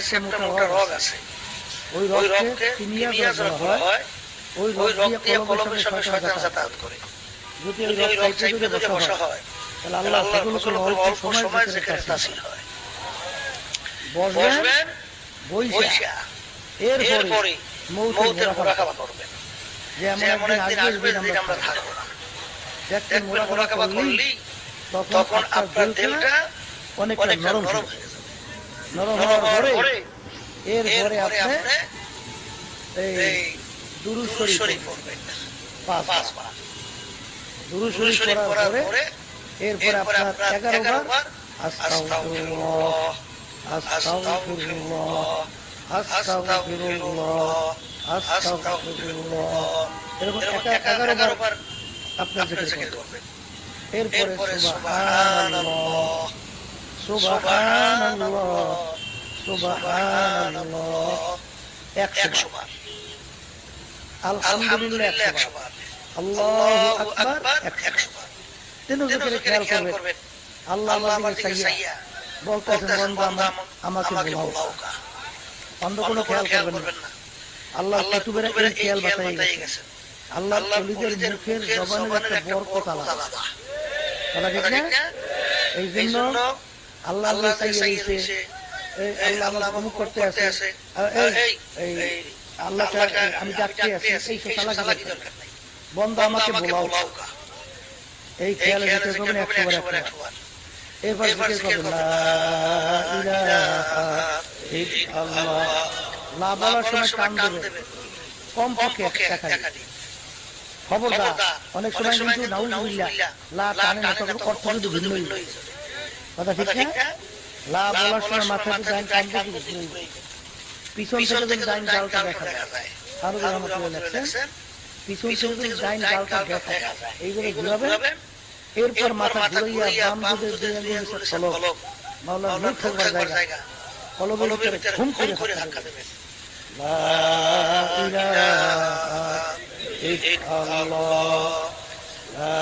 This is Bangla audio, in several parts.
সেপ্টা মোটা রগ আছে। ওই যারা বলা হয়। হয়। ওই দিয়ে কলমের সঙ্গে শয়তান যাতায়াত করে। যদি ওই যদি বসা হয় হয় তাহলে আল্লাহ অল্প সময় হয়। বসবেন বৈশা এরপরে মৌতের মোরাকাবা করবেন। একদিন আসবে যেদিন আমরা থাকব না দেখবেন মোরাকাবা করলেই তখন আপনার অনেকটা অনেকটা নরম হয়ে যাবে। পরে এরপরে এরপরে আপনি আপনি এই এই শরীফ শরীফ পড়বেন। পাঁচ পাঁচ বার। বার। শরীফ শরীফ পড়ার পড়ার পরে পরে এরপরে এরপরে আপনার আপনার এগারো এগারো বার বার আস্তাগফিরুল্লাহ। আস্তাগফিরুল্লাহ। আস্তাগফিরুল্লাহ। আস্তাগফিরুল্লাহ। আস্তাগফিরুল্লাহ এরকম এরকম একা- একা- এগারো এগারো বার বার আপনার আপনার জিকির জিকির করবেন। করবেন। এরপরে এরপরে সুবহানাল্লাহ। সুবহানাল্লাহ। সুবহানাল্লাহ বার। আলহামদুলিল্লাহ বার। আল্লাহু আল্লাহু আকবার বার। তিনও জিকিরে খেয়াল করবেন। আমার বলতেছেন আমাকে বোলাও অন্য কোনো খেয়াল করবেন না। কুতুবের এই খেয়াল বাতাই আল্লাহ কলিদের মুখের জবানের একটা বরকত আলাদা। আলাদা। ঠিক না? এই এই জন্য জন্য আল্লাহ আল্লাহ আল্লাহ এই অমুক করতে আছে এই এই আল্লাহ আমি ডাকতে আছি এই দরকার বন্ধ আমাকে বোলাও এই খেয়ালে খেয়ালে জিকির জিকির করবেন করবেন একশো বার। একশো একশো বার। বার একশো বার এরপর এরপর জিকির জিকির করবেন করবেন লা ইলাহা ইল্লাল্লাহ। লা বলার সময় কান দেবেন। কম পক্ষে টাকা দিন খবরদার। অনেক সময় কিন্তু নাউজুবিল্লাহ। লা টানে না অর্থ কিন্তু ভিন্ন হয়ে যায়। কথা ঠিক না? লা বলার সময় ডাইন পিছন থেকে যদি ডাইন গালটা দেখা যায় আরও রহমতুল্লাহ লেখছেন পিছন থেকে যদি ডাইন গালটা দেখা যায় এইভাবে ঘুরাবেন। এরপর মাথা ঘুরাইয়া বাম দুই আঙ্গুল ফলক মাওলার মুখ থাকবার জায়গা। কলবের ভিতরে ঘুম করে ধাক্কা লা ইলাহা ইল্লাল্লাহ লা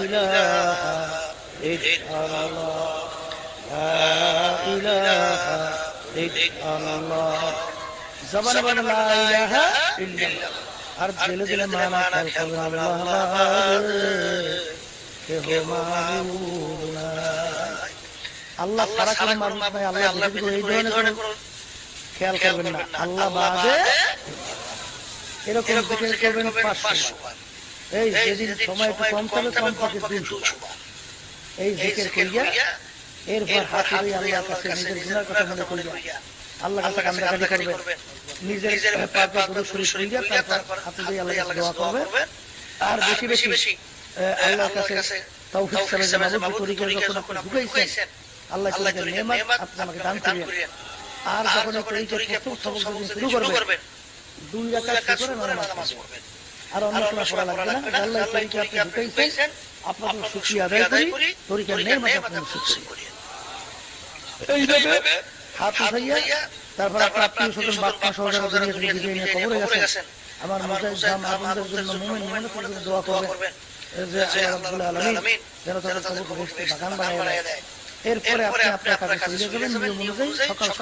ইলাহা আর আল্লাহ আল্লাহ ছাড়া কোনো মাবুদ নাই আল্লাহ এই ধরনের খেয়াল করবেন না আল্লাহ বাদে এরকম করবেন পাঁচশো এই যেদিন সময় একটু কম থাকবে কম থাকে দুশো। এই জিকির করিয়া এরপর হাত ধরে আল্লাহর কাছে নিজের গুনার কথা মনে করিয়া আল্লাহ কাছে কান্দাকাটি করবেন নিজের পাক পুরো শরীর করিয়া তারপর হাত ধরে আল্লাহর কাছে দোয়া করবেন আর বেশি বেশি আল্লাহর কাছে তৌফিক সালে যে মাবুদ তরিকা যখন আপনি ঢুকাইছেন আল্লাহ তরিকার তরিকার নেয়ামত আপনি আমাকে দান করিয়েন। আর যখন এই তরিকা প্রথম সবক শুরু করবেন দুই রাকাত করে নামাজ পড়বেন। আর অন্য আর পড়া লাগবে না। আল্লাহ তরিকা আপনি ঢুকাইছেন শুকরিয়া আদায় করি। করি। তরিকার শুকরিয়া। করিয়েন এইভাবে হাত উঠাইয়া তারপর আপনার আত্মীয় স্বজন বাপ্পা সহজারা দুনিয়া থেকে বিদায় নিয়ে কবরে গেছেন। আমার আপনাদের জন্য মুমিন জন্য দোয়া করবেন। যে আল্লাহ আলামিন যেন তাদের বাগান বানায় দেয়। এরপরে আপনি আপনার কাজে কাজে চলে যাবেন। নিয়ম অনুযায়ী সকাল সকাল